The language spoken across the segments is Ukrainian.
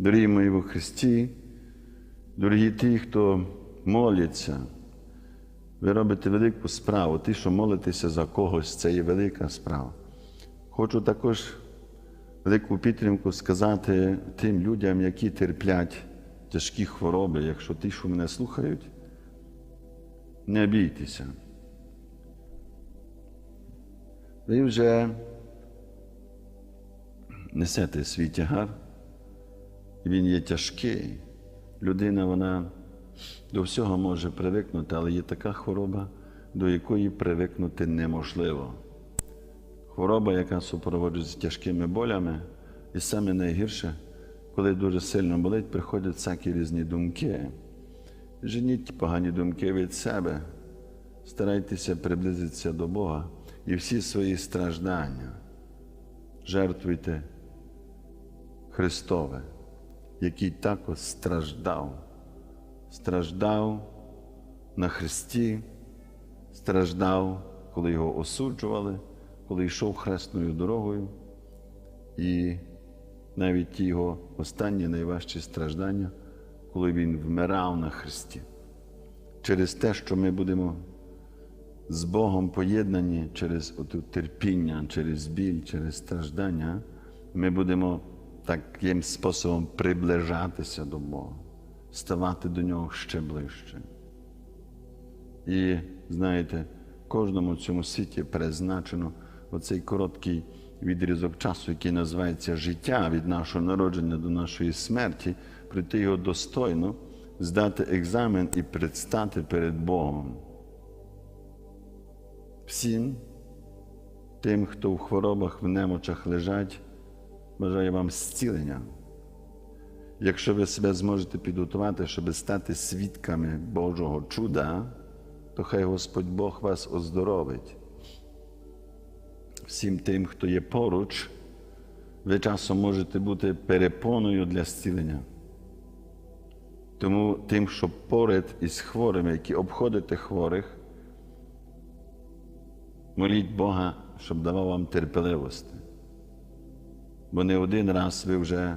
Дорогі мої во Христі, дорогі ті, хто моляться, ви робите велику справу. Ті, що молитеся за когось, це є велика справа. Хочу також велику підтримку сказати тим людям, які терплять тяжкі хвороби, якщо ті, що мене слухають, не бійтеся. Ви вже несете свій тягар, він є тяжкий. Людина, вона до всього може привикнути, але є така хвороба, до якої привикнути неможливо. Хвороба, яка супроводжується тяжкими болями, і саме найгірше, коли дуже сильно болить, приходять всякі різні думки. Женіть погані думки від себе, старайтеся приблизитися до Бога і всі свої страждання жертвуйте Христове, який також страждав, страждав на Христі, страждав, коли його осуджували, коли йшов хресною дорогою, і навіть ті його останні найважчі страждання, коли він вмирав на Христі. Через те, що ми будемо з Богом поєднані через терпіння, через біль, через страждання, ми будемо таким способом приближатися до Бога, ставати до Нього ще ближче. І знаєте, кожному цьому світі призначено оцей короткий відрізок часу, який називається життя від нашого народження до нашої смерті, пройти його достойно, здати екзамен і предстати перед Богом. Всім тим, хто в хворобах, в немочах лежать, бажаю вам зцілення. Якщо ви себе зможете підготувати, щоб стати свідками Божого чуда, то хай Господь Бог вас оздоровить. Всім тим, хто є поруч, ви часом можете бути перепоною для зцілення. Тому тим, що поряд із хворими, які обходите хворих, моліть Бога, щоб давав вам терпеливості. Бо не один раз ви вже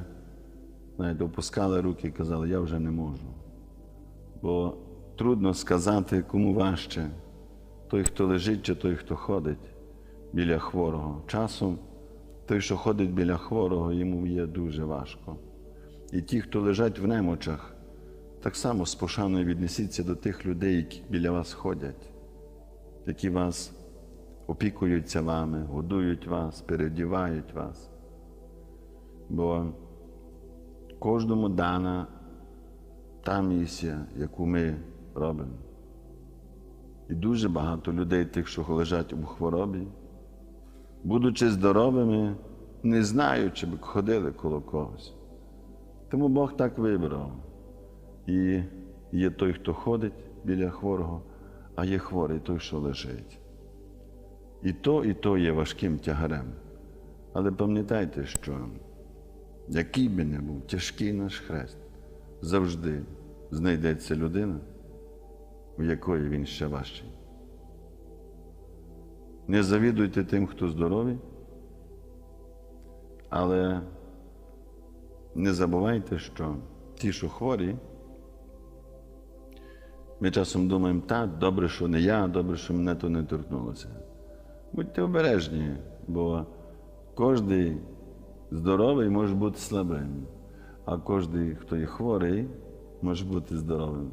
знаєте, опускали руки і казали, я вже не можу. Бо трудно сказати, кому важче, той, хто лежить, чи той, хто ходить біля хворого. Часом той, що ходить біля хворого, йому є дуже важко. І ті, хто лежать в немочах, так само з пошаною віднесіться до тих людей, які біля вас ходять, які вас опікуються вами, годують вас, передівають вас. Бо кожному дана та місія, яку ми робимо. І дуже багато людей, тих, що лежать у хворобі, будучи здоровими, не знаючи, б ходили коло когось. Тому Бог так вибрав. І є той, хто ходить біля хворого, а є хворий той, що лежить. І то, і то є важким тягарем. Але пам'ятайте, що який би не був тяжкий наш хрест, завжди знайдеться людина, у якої він ще важчий. Не завідуйте тим, хто здоровий, але не забувайте, що ті, що хворі, ми часом думаємо, так, добре, що не я, добре, що мене то не торкнулося. Будьте обережні, бо кожен здоровий може бути слабим, а кожен, хто є хворий, може бути здоровим.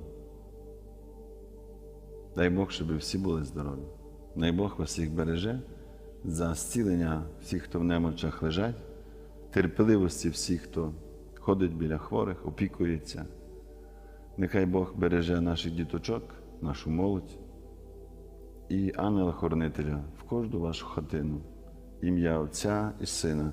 Дай Бог, щоб всі були здорові. Дай Бог вас всіх береже за зцілення всіх, хто в немочах лежать, терпеливості всіх, хто ходить біля хворих, опікується. Нехай Бог береже наших діточок, нашу молодь і ангела-хоронителя в кожну вашу хатину. Ім'я Отця і Сина,